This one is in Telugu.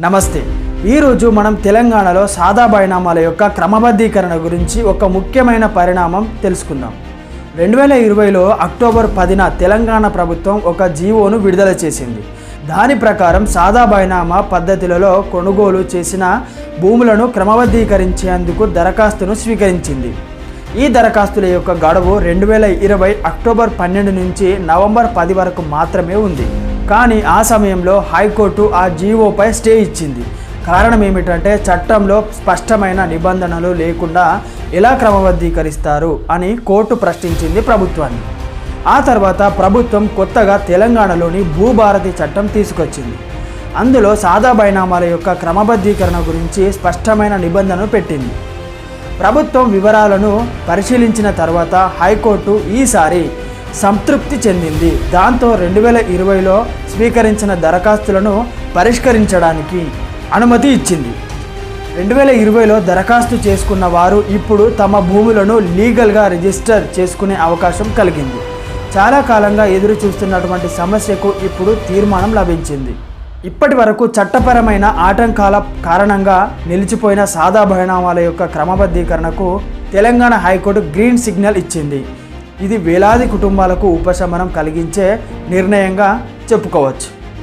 నమస్తే. ఈరోజు మనం తెలంగాణలో సాదా బైనామాల యొక్క క్రమబద్ధీకరణ గురించి ఒక ముఖ్యమైన పరిణామం తెలుసుకుందాం. రెండు వేల ఇరవైలో అక్టోబర్ పదిన తెలంగాణ ప్రభుత్వం ఒక జీవోను విడుదల చేసింది. దాని ప్రకారం సాదా బైనామా పద్ధతులలో కొనుగోలు చేసిన భూములను క్రమబద్ధీకరించేందుకు దరఖాస్తును స్వీకరించింది. ఈ దరఖాస్తుల యొక్క గడువు రెండు వేల ఇరవై అక్టోబర్ పన్నెండు నుంచి నవంబర్ పది వరకు మాత్రమే ఉంది. కానీ ఆ సమయంలో హైకోర్టు ఆ జీవోపై స్టే ఇచ్చింది. కారణం ఏమిటంటే చట్టంలో స్పష్టమైన నిబంధనలు లేకుండా ఎలా క్రమబద్ధీకరిస్తారు అని కోర్టు ప్రశ్నించింది ప్రభుత్వాన్ని. ఆ తర్వాత ప్రభుత్వం కొత్తగా తెలంగాణలోని భూభారతి చట్టం తీసుకొచ్చింది. అందులో సాదా బైనామాల యొక్క క్రమబద్ధీకరణ గురించి స్పష్టమైన నిబంధనలు పెట్టింది. ప్రభుత్వం వివరాలను పరిశీలించిన తర్వాత హైకోర్టు ఈసారి సంతృప్తి చెందింది. దాంతో రెండు వేల ఇరవైలో స్వీకరించిన దరఖాస్తులను పరిష్కరించడానికి అనుమతి ఇచ్చింది. రెండు వేల ఇరవైలో దరఖాస్తు చేసుకున్న వారు ఇప్పుడు తమ భూములను లీగల్గా రిజిస్టర్ చేసుకునే అవకాశం కలిగింది. చాలా కాలంగా ఎదురు చూస్తున్నటువంటి సమస్యకు ఇప్పుడు తీర్మానం లభించింది. ఇప్పటి వరకు చట్టపరమైన ఆటంకాల కారణంగా నిలిచిపోయిన సాదా పరిణామాల యొక్క క్రమబద్ధీకరణకు Telangana high court green signal ఇచ్చింది. ఇది వేలాది కుటుంబాలకు ఉపశమనం కలిగించే నిర్ణయంగా చెప్పుకోవచ్చు.